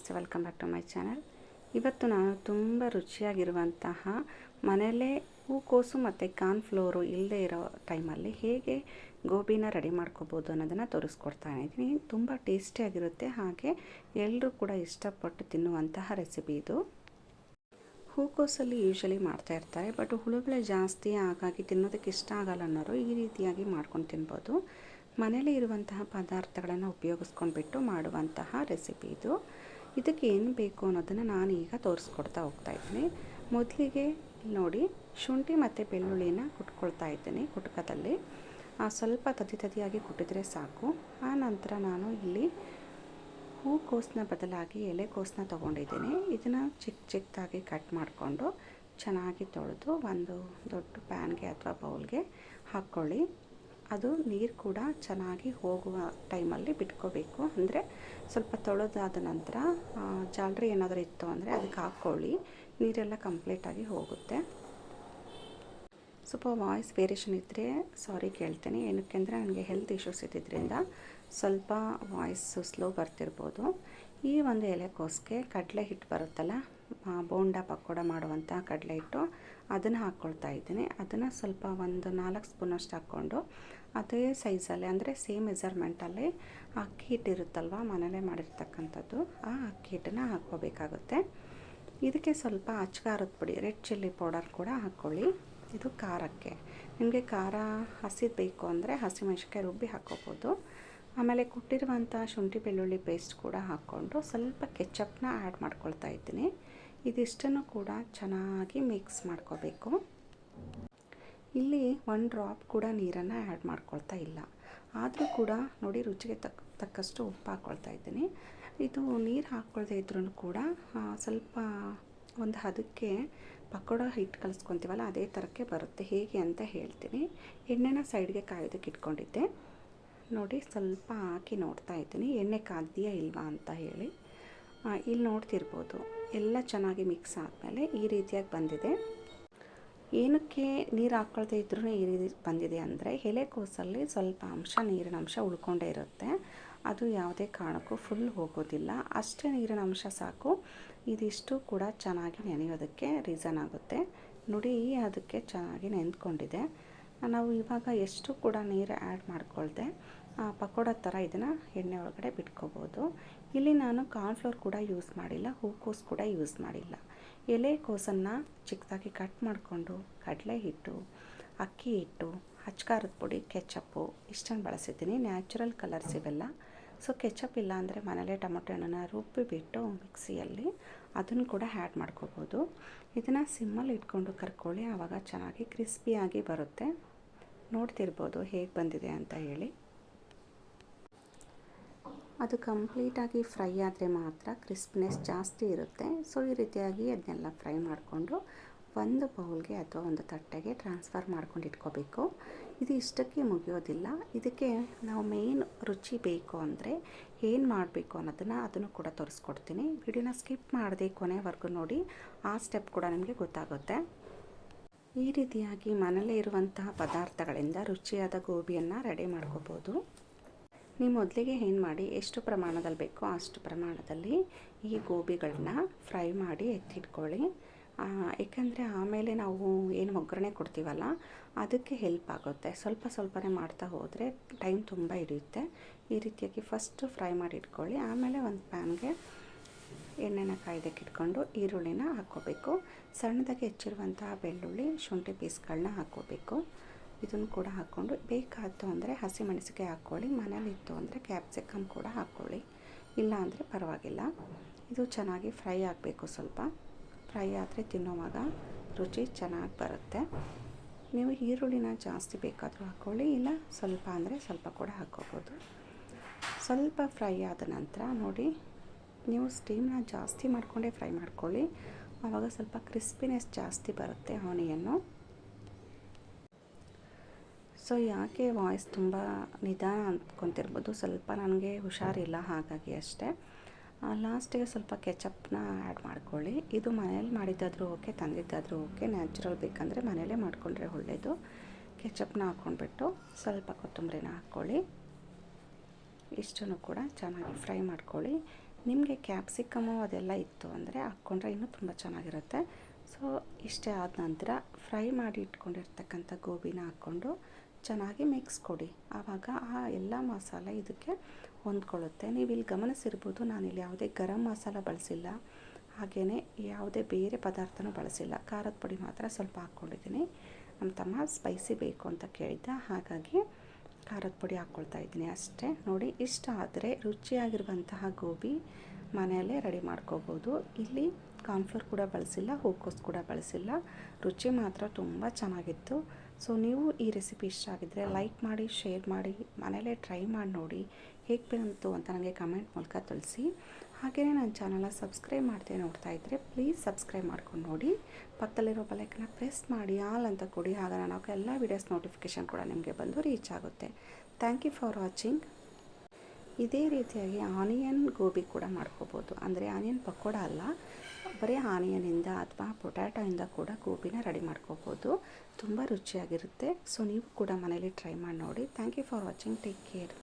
ನಮಸ್ತೆ welcome back to my channel ಇವತ್ತು ನಾನು ತುಂಬ ರುಚಿಯಾಗಿರುವಂತಹ ಮನೆಯಲ್ಲೇ ಹೂಕೋಸು ಮತ್ತು ಕಾರ್ನ್ಫ್ಲೋರು ಇಲ್ಲದೆ ಇರೋ ಟೈಮಲ್ಲಿ ಹೇಗೆ ಗೋಬಿನ ರೆಡಿ ಮಾಡ್ಕೋಬೋದು ಅನ್ನೋದನ್ನು ತೋರಿಸ್ಕೊಡ್ತಾ ಇದ್ದೀನಿ. ತುಂಬ ಟೇಸ್ಟಿಯಾಗಿರುತ್ತೆ ಹಾಗೆ ಎಲ್ಲರೂ ಕೂಡ ಇಷ್ಟಪಟ್ಟು ತಿನ್ನುವಂತಹ ರೆಸಿಪಿ ಇದು. ಹೂಕೋಸಲ್ಲಿ ಯೂಶ್ವಲಿ ಮಾಡ್ತಾ ಇರ್ತಾರೆ ಬಟ್ ಹುಳುಗಳೇ ಜಾಸ್ತಿ ಹಾಗಾಗಿ ತಿನ್ನೋದಕ್ಕೆ ಇಷ್ಟ ಆಗಲ್ಲ ಅನ್ನೋರು ಈ ರೀತಿಯಾಗಿ ಮಾಡ್ಕೊಂಡು ತಿನ್ಬೋದು. ಮನೇಲಿ ಇರುವಂತಹ ಪದಾರ್ಥಗಳನ್ನು ಉಪಯೋಗಿಸ್ಕೊಂಡ್ಬಿಟ್ಟು ಮಾಡುವಂತಹ ರೆಸಿಪಿ ಇದು. ಇದಕ್ಕೆ ಏನು ಬೇಕು ಅನ್ನೋದನ್ನು ನಾನು ಈಗ ತೋರಿಸ್ಕೊಡ್ತಾ ಹೋಗ್ತಾ ಇದ್ದೀನಿ. ಮೊದಲಿಗೆ ನೋಡಿ, ಶುಂಠಿ ಮತ್ತು ಬೆಳ್ಳುಳ್ಳಿನ ಕುಟ್ಕೊಳ್ತಾ ಇದ್ದೀನಿ ಕುಟ್ಕದಲ್ಲಿ. ಸ್ವಲ್ಪ ತದಿ ತದಿಯಾಗಿ ಕುಟ್ಟಿದರೆ ಸಾಕು. ಆ ನಂತರ ನಾನು ಇಲ್ಲಿ ಹೂಕೋಸನ್ನ ಬದಲಾಗಿ ಎಲೆಕೋಸನ್ನ ತೊಗೊಂಡಿದ್ದೀನಿ. ಇದನ್ನು ಚಿಕ್ಕ ಚಿಕ್ಕದಾಗಿ ಕಟ್ ಮಾಡಿಕೊಂಡು ಚೆನ್ನಾಗಿ ತೊಳೆದು ಒಂದು ದೊಡ್ಡ ಪ್ಯಾನ್ಗೆ ಅಥವಾ ಬೌಲ್ಗೆ ಹಾಕ್ಕೊಳ್ಳಿ. ಅದು ನೀರು ಕೂಡ ಚೆನ್ನಾಗಿ ಹೋಗುವ ಟೈಮಲ್ಲಿ ಬಿಟ್ಕೋಬೇಕು. ಅಂದರೆ ಸ್ವಲ್ಪ ತೊಳೆದಾದ ನಂತರ ಜಾಲರಿ ಏನಾದರೂ ಇತ್ತು ಅಂದರೆ ಅದಕ್ಕೆ ಹಾಕ್ಕೊಳ್ಳಿ. ನೀರೆಲ್ಲ ಕಂಪ್ಲೀಟಾಗಿ ಹೋಗುತ್ತೆ. ಸ್ವಲ್ಪ ವಾಯ್ಸ್ ವೇರಿಯೇಷನ್ ಇದ್ದರೆ ಸಾರಿ ಕೇಳ್ತೇನೆ. ಏನಕ್ಕೆ ಅಂದರೆ ನನಗೆ ಹೆಲ್ತ್ ಇಶ್ಯೂಸ್ ಇದ್ದಿದ್ದರಿಂದ ಸ್ವಲ್ಪ ವಾಯ್ಸ್ ಸ್ಲೋ ಬರ್ತಿರ್ಬೋದು. ಈ ಒಂದು ಎಲೆಕೋಸ್ಗೆ ಕಡಲೆ ಹಿಟ್ಟು ಬರುತ್ತಲ್ಲ ಬೋಂಡ ಪಕೋಡ ಮಾಡುವಂಥ ಕಡಲೆ ಹಿಟ್ಟು, ಅದನ್ನು ಹಾಕ್ಕೊಳ್ತಾ ಇದ್ದೀನಿ. ಅದನ್ನು ಸ್ವಲ್ಪ ಒಂದು ನಾಲ್ಕು ಸ್ಪೂನಷ್ಟು ಹಾಕ್ಕೊಂಡು ಅದೇ ಸೈಜಲ್ಲಿ ಅಂದರೆ ಸೇಮ್ ಮೆಜರ್ಮೆಂಟಲ್ಲಿ ಅಕ್ಕಿ ಹಿಟ್ಟಿರುತ್ತಲ್ವ ಮನೇಲೆ ಮಾಡಿರ್ತಕ್ಕಂಥದ್ದು. ಆ ಅಕ್ಕಿ ಹಿಟ್ಟನ್ನು ಹಾಕ್ಕೋಬೇಕಾಗುತ್ತೆ. ಇದಕ್ಕೆ ಸ್ವಲ್ಪ ಅಚ್ಕಾರದ ಪುಡಿ ರೆಡ್ ಚಿಲ್ಲಿ ಪೌಡರ್ ಕೂಡ ಹಾಕ್ಕೊಳ್ಳಿ. ಇದು ಖಾರಕ್ಕೆ. ನಿಮಗೆ ಖಾರ ಹಸಿದು ಬೇಕು ಅಂದರೆ ಹಸಿಮೆಣ್ಸಿಕಾಯಿ ರುಬ್ಬಿ ಹಾಕ್ಕೋಬೋದು. ಆಮೇಲೆ ಕುಟ್ಟಿರುವಂಥ ಶುಂಠಿ ಬೆಳ್ಳುಳ್ಳಿ ಪೇಸ್ಟ್ ಕೂಡ ಹಾಕ್ಕೊಂಡು ಸ್ವಲ್ಪ ಕೆಚಪ್ನ ಆ್ಯಡ್ ಮಾಡ್ಕೊಳ್ತಾ ಇದ್ದೀನಿ. ಇದಿಷ್ಟನ್ನು ಕೂಡ ಚೆನ್ನಾಗಿ ಮಿಕ್ಸ್ ಮಾಡ್ಕೋಬೇಕು. ಇಲ್ಲಿ ಒನ್ ಡ್ರಾಪ್ ಕೂಡ ನೀರನ್ನು ಆ್ಯಡ್ ಮಾಡ್ಕೊಳ್ತಾ ಇಲ್ಲ. ಆದರೂ ಕೂಡ ನೋಡಿ ರುಚಿಗೆ ತಕ್ಕ ತಕ್ಕಷ್ಟು ಉಪ್ಪು ಹಾಕ್ಕೊಳ್ತಾ ಇದ್ದೀನಿ. ಇದು ನೀರು ಹಾಕ್ಕೊಳ್ದೆ ಇದ್ರೂ ಕೂಡ ಸ್ವಲ್ಪ ಒಂದು ಹದಕ್ಕೆ ಪಕೋಡ ಹಿಟ್ಟು ಕಲಿಸ್ಕೊತೀವಲ್ಲ, ಅದೇ ಥರಕ್ಕೆ ಬರುತ್ತೆ. ಹೇಗೆ ಅಂತ ಹೇಳ್ತೀನಿ. ಎಣ್ಣೆನ ಸೈಡ್ಗೆ ಕಾಯೋದಕ್ಕೆ ಇಟ್ಕೊಂಡಿದ್ದೆ. ನೋಡಿ ಸ್ವಲ್ಪ ಹಾಕಿ ನೋಡ್ತಾ ಇದ್ದೀನಿ. ಎಣ್ಣೆ ಕಾದ್ಯಾ ಇಲ್ವಾ ಅಂತ ಹೇಳಿ. ಇಲ್ಲಿ ನೋಡ್ತಿರ್ಬೋದು. ಎಲ್ಲ ಚೆನ್ನಾಗಿ ಮಿಕ್ಸ್ ಆದಮೇಲೆ ಈ ರೀತಿಯಾಗಿ ಬಂದಿದೆ. ಏನಕ್ಕೆ ನೀರು ಹಾಕೊಳ್ತಾ ಇದ್ರೂ ಈ ರೀತಿ ಬಂದಿದೆ ಅಂದರೆ ಎಲೆಕೋಸಲ್ಲಿ ಸ್ವಲ್ಪ ಅಂಶ, ನೀರಿನ ಅಂಶ ಉಳ್ಕೊಂಡೇ ಇರುತ್ತೆ. ಅದು ಯಾವುದೇ ಕಾರಣಕ್ಕೂ ಫುಲ್ ಹೋಗೋದಿಲ್ಲ. ಅಷ್ಟೇ ನೀರಿನ ಅಂಶ ಸಾಕು. ಇದಿಷ್ಟು ಕೂಡ ಚೆನ್ನಾಗಿ ನೆನೆಯೋದಕ್ಕೆ ರೀಸನ್ ಆಗುತ್ತೆ. ನೋಡಿ, ಅದಕ್ಕೆ ಚೆನ್ನಾಗಿ ನೆನೆದುಕೊಂಡಿದೆ ನಾವು ಇವಾಗ ಎಷ್ಟು ಕೂಡ ನೀರು ಆ್ಯಡ್ ಮಾಡ್ಕೊಳ್ದೆ ಪಕೋಡ ಥರ ಇದನ್ನು ಎಣ್ಣೆ ಒಳಗಡೆ ಬಿಟ್ಕೋಬೋದು. ಇಲ್ಲಿ ನಾನು ಕಾರ್ನ್ಫ್ಲೋರ್ ಕೂಡ ಯೂಸ್ ಮಾಡಿಲ್ಲ ಹೂಕೋಸು ಕೂಡ ಯೂಸ್ ಮಾಡಿಲ್ಲ. ಎಲೆಕೋಸನ್ನು ಚಿಕ್ಕದಾಗಿ ಕಟ್ ಮಾಡಿಕೊಂಡು ಕಡಲೆ ಹಿಟ್ಟು, ಅಕ್ಕಿ ಹಿಟ್ಟು ಹಚ್ಕಾರದ ಪುಡಿ ಕೆಚಪ್ಪು ಇಷ್ಟನ್ನು ಬಳಸಿದ್ದೀನಿ. ನ್ಯಾಚುರಲ್ ಕಲರ್ಸ್ ಇವೆಲ್ಲ. ಸೊ ಕೆಚಪ್ ಇಲ್ಲ ಅಂದರೆ ಮನೇಲೆ ಟೊಮೊಟೊ ಹಣ್ಣನ್ನು ರುಬ್ಬಿಬಿಟ್ಟು ಮಿಕ್ಸಿಯಲ್ಲಿ ಅದನ್ನು ಕೂಡ ಆ್ಯಡ್ ಮಾಡ್ಕೋಬೋದು. ಇದನ್ನು ಸಿಮ್ಮಲ್ಲಿ ಇಟ್ಕೊಂಡು ಕರ್ಕೊಳ್ಳಿ. ಆವಾಗ ಚೆನ್ನಾಗಿ ಕ್ರಿಸ್ಪಿಯಾಗಿ ಬರುತ್ತೆ. ನೋಡ್ತಿರ್ಬೋದು ಹೇಗೆ ಬಂದಿದೆ ಅಂತ ಹೇಳಿ. ಅದು ಕಂಪ್ಲೀಟಾಗಿ ಫ್ರೈ ಆದರೆ ಮಾತ್ರ ಕ್ರಿಸ್ಪ್ನೆಸ್ ಜಾಸ್ತಿ ಇರುತ್ತೆ. ಸೊ, ಈ ರೀತಿಯಾಗಿ ಅದನ್ನೆಲ್ಲ ಫ್ರೈ ಮಾಡಿಕೊಂಡು ಒಂದು ಬೌಲ್ಗೆ ಅಥವಾ ಒಂದು ತಟ್ಟೆಗೆ ಟ್ರಾನ್ಸ್ಫರ್ ಮಾಡ್ಕೊಂಡು ಇಟ್ಕೋಬೇಕು. ಇದು ಇಷ್ಟಕ್ಕೆ ಮುಗಿಯೋದಿಲ್ಲ. ಇದಕ್ಕೆ ನಾವು ಮೇನ್ ರುಚಿ ಬೇಕು ಅಂದರೆ ಏನು ಮಾಡಬೇಕು ಅನ್ನೋದನ್ನು ಅದನ್ನು ಕೂಡ ತೋರಿಸ್ಕೊಡ್ತೀನಿ. ವಿಡಿಯೋನ ಸ್ಕಿಪ್ ಮಾಡದೆ ಕೊನೆವರೆಗೂ ನೋಡಿ. ಆ ಸ್ಟೆಪ್ ಕೂಡ ನಿಮಗೆ ಗೊತ್ತಾಗುತ್ತೆ. ಈ ರೀತಿಯಾಗಿ ಮನೆಯಲ್ಲೇ ಇರುವಂತಹ ಪದಾರ್ಥಗಳಿಂದ ರುಚಿಯಾದ ಗೋಬಿಯನ್ನು ರೆಡಿ ಮಾಡ್ಕೋಬೋದು. ನೀವು ಮೊದಲಿಗೆ ಏನು ಮಾಡಿ, ಎಷ್ಟು ಪ್ರಮಾಣದಲ್ಲಿ ಬೇಕೋ ಅಷ್ಟು ಪ್ರಮಾಣದಲ್ಲಿ ಈ ಗೋಬಿಗಳನ್ನ ಫ್ರೈ ಮಾಡಿ ಎತ್ತಿಟ್ಕೊಳ್ಳಿ. ಏಕೆಂದರೆ ಆಮೇಲೆ ನಾವು ಏನು ಒಗ್ಗರಣೆ ಕೊಡ್ತೀವಲ್ಲ, ಅದಕ್ಕೆ ಹೆಲ್ಪ್ ಆಗುತ್ತೆ. ಸ್ವಲ್ಪ ಸ್ವಲ್ಪನೇ ಮಾಡ್ತಾ ಹೋದರೆ ಟೈಮ್ ತುಂಬ ಹಿಡಿಯುತ್ತೆ. ಈ ರೀತಿಯಾಗಿ ಫಸ್ಟು ಫ್ರೈ ಮಾಡಿ ಇಟ್ಕೊಳ್ಳಿ. ಆಮೇಲೆ ಒಂದು ಪ್ಯಾನ್ಗೆ ಎಣ್ಣೆನ ಕಾಯ್ದಕ್ಕೆ ಇಟ್ಕೊಂಡು ಈರುಳ್ಳಿನ ಹಾಕ್ಕೋಬೇಕು. ಸಣ್ಣದಾಗಿ ಹೆಚ್ಚಿರುವಂತಹ ಬೆಳ್ಳುಳ್ಳಿ, ಶುಂಠಿ ಪೀಸ್ಗಳನ್ನ ಹಾಕ್ಕೋಬೇಕು. ಇದನ್ನು ಕೂಡ ಹಾಕ್ಕೊಂಡು ಬೇಕಾಯಿತು ಅಂದರೆ ಹಸಿಮೆಣಸಿಗೆ ಹಾಕ್ಕೊಳ್ಳಿ ಮನೇಲಿತ್ತು ಅಂದರೆ ಕ್ಯಾಪ್ಸಿಕಮ್ ಕೂಡ ಹಾಕ್ಕೊಳ್ಳಿ. ಇಲ್ಲ ಅಂದರೆ ಪರವಾಗಿಲ್ಲ. ಇದು ಚೆನ್ನಾಗಿ ಫ್ರೈ ಆಗಬೇಕು ಸ್ವಲ್ಪ. ಫ್ರೈ ಆದರೆ ತಿನ್ನುವಾಗ ರುಚಿ ಚೆನ್ನಾಗಿ ಬರುತ್ತೆ. ನೀವು ಈರುಳ್ಳಿನ ಜಾಸ್ತಿ ಬೇಕಾದರೂ ಹಾಕ್ಕೊಳ್ಳಿ, ಇಲ್ಲ ಸ್ವಲ್ಪ ಅಂದರೆ ಸ್ವಲ್ಪ ಕೂಡ ಹಾಕ್ಕೋಬೋದು. ಸ್ವಲ್ಪ ಫ್ರೈ ಆದ ನಂತರ ನೋಡಿ, ನೀವು ಸ್ಟೀಮ್ನ ಜಾಸ್ತಿ ಮಾಡಿಕೊಂಡೇ ಫ್ರೈ ಮಾಡ್ಕೊಳ್ಳಿ. ಆವಾಗ ಸ್ವಲ್ಪ ಕ್ರಿಸ್ಪಿನೆಸ್ ಜಾಸ್ತಿ ಬರುತ್ತೆ ಆನಿಯನ್ನು ಸೊ ಯಾಕೆ ವಾಯ್ಸ್ ತುಂಬ ನಿಧಾನ ಅಂದ್ಕೊತಿರ್ಬೋದು? ಸ್ವಲ್ಪ ನನಗೆ ಹುಷಾರಿಲ್ಲ, ಹಾಗಾಗಿ ಅಷ್ಟೇ. ಲಾಸ್ಟಿಗೆ ಸ್ವಲ್ಪ ಕೆಚಪ್ನ ಆ್ಯಡ್ ಮಾಡ್ಕೊಳ್ಳಿ. ಇದು ಮನೇಲಿ ಮಾಡಿದ್ದಾದರೂ ಓಕೆ ತಂದಿದ್ದಾದರೂ ಓಕೆ ನ್ಯಾಚುರಲ್ ಬೇಕಂದರೆ ಮನೇಲೇ ಮಾಡಿಕೊಂಡ್ರೆ ಒಳ್ಳೆಯದು ಕೆಚಪ್ನ ಹಾಕ್ಕೊಂಡ್ಬಿಟ್ಟು ಸ್ವಲ್ಪ ಕೊತ್ತಂಬರಿನ ಹಾಕ್ಕೊಳ್ಳಿ ಇಷ್ಟನ್ನು ಕೂಡ ಚೆನ್ನಾಗಿ ಫ್ರೈ ಮಾಡ್ಕೊಳ್ಳಿ. ನಿಮಗೆ ಕ್ಯಾಪ್ಸಿಕಮು ಅದೆಲ್ಲ ಇತ್ತು ಅಂದರೆ ಹಾಕ್ಕೊಂಡ್ರೆ ಇನ್ನೂ ತುಂಬ ಚೆನ್ನಾಗಿರುತ್ತೆ. ಸೊ ಇಷ್ಟೇ ಆದ ನಂತರ ಫ್ರೈ ಮಾಡಿ ಇಟ್ಕೊಂಡಿರ್ತಕ್ಕಂಥ ಗೋಬಿನ ಹಾಕ್ಕೊಂಡು ಚೆನ್ನಾಗಿ ಮಿಕ್ಸ್ ಕೊಡಿ. ಆವಾಗ ಆ ಎಲ್ಲ ಮಸಾಲೆ ಇದಕ್ಕೆ ಹೊಂದ್ಕೊಳ್ಳುತ್ತೆ. ನೀವು ಇಲ್ಲಿ ಗಮನಿಸಿರ್ಬೋದು, ನಾನಿಲ್ಲಿ ಯಾವುದೇ ಗರಂ ಮಸಾಲ ಬಳಸಿಲ್ಲ. ಹಾಗೆಯೇ ಯಾವುದೇ ಬೇರೆ ಪದಾರ್ಥನೂ ಬಳಸಿಲ್ಲ. ಖಾರದ ಪುಡಿ ಮಾತ್ರ ಸ್ವಲ್ಪ ಹಾಕ್ಕೊಂಡಿದ್ದೀನಿ. ನಮ್ಮ ತಮ್ಮ ಸ್ಪೈಸಿ ಬೇಕು ಅಂತ ಕೇಳಿದ್ದ. ಹಾಗಾಗಿ ಖಾರದ ಪುಡಿ ಹಾಕ್ಕೊಳ್ತಾ ಇದ್ದೀನಿ ಅಷ್ಟೇ. ನೋಡಿ, ಇಷ್ಟ ಆದರೆ ರುಚಿಯಾಗಿರುವಂತಹ ಗೋಬಿ ಮನೆಯಲ್ಲೇ ರೆಡಿ ಮಾಡ್ಕೋಬೋದು. ಇಲ್ಲಿ ಕಾರ್ನ್ಫ್ಲೋರ್ ಕೂಡ ಬಳಸಿಲ್ಲ ಹೂಕೋಸ್ ಕೂಡ ಬಳಸಿಲ್ಲ. ರುಚಿ ಮಾತ್ರ ತುಂಬ ಚೆನ್ನಾಗಿತ್ತು. ಸೊ ನೀವು ಈ ರೆಸಿಪಿ ಇಷ್ಟ ಆಗಿದ್ದರೆ ಲೈಕ್ ಮಾಡಿ ಶೇರ್ ಮಾಡಿ ಮನೇಲೇ ಟ್ರೈ ಮಾಡಿ ನೋಡಿ ಹೇಗೆ ಬಂತು ಅಂತ ನನಗೆ ಕಮೆಂಟ್ ಮೂಲಕ ತಿಳಿಸಿ. ಹಾಗೆಯೇ ನನ್ನ ಚಾನಲ್ನ ಸಬ್ಸ್ಕ್ರೈಬ್ ಮಾಡ್ತೇ ನೋಡ್ತಾ ಇದ್ದರೆ ಪ್ಲೀಸ್ ಸಬ್ಸ್ಕ್ರೈಬ್ ಮಾಡ್ಕೊಂಡು ನೋಡಿ. ಪಕ್ಕದಲ್ಲಿರೋ ಬಲೈಕನ್ನ ಪ್ರೆಸ್ ಮಾಡಿ ಆಲ್ ಅಂತ ಕೊಡಿ. ಆಗ ನಾನು ಎಲ್ಲ ವೀಡಿಯೋಸ್ ನೋಟಿಫಿಕೇಷನ್ ಕೂಡ ನಿಮಗೆ ಬಂದು ರೀಚ್ ಆಗುತ್ತೆ. ಥ್ಯಾಂಕ್ ಯು ಫಾರ್ ವಾಚಿಂಗ್ ಇದೇ ರೀತಿಯಾಗಿ ಆನಿಯನ್ ಗೋಬಿ ಕೂಡ ಮಾಡ್ಕೋಬೋದು. ಅಂದರೆ ಆನಿಯನ್ ಪಕೋಡ ಅಲ್ಲ, ಬರೀ ಆನಿಯನಿಂದ ಅಥವಾ ಪೊಟ್ಯಾಟೋಯಿಂದ ಕೂಡ ಗೋಬಿನ ರೆಡಿ ಮಾಡ್ಕೋಬೋದು. ತುಂಬ ರುಚಿಯಾಗಿರುತ್ತೆ. ಸೊ ನೀವು ಕೂಡ ಮನೇಲಿ ಟ್ರೈ ಮಾಡಿ ನೋಡಿ. Thank you for watching take care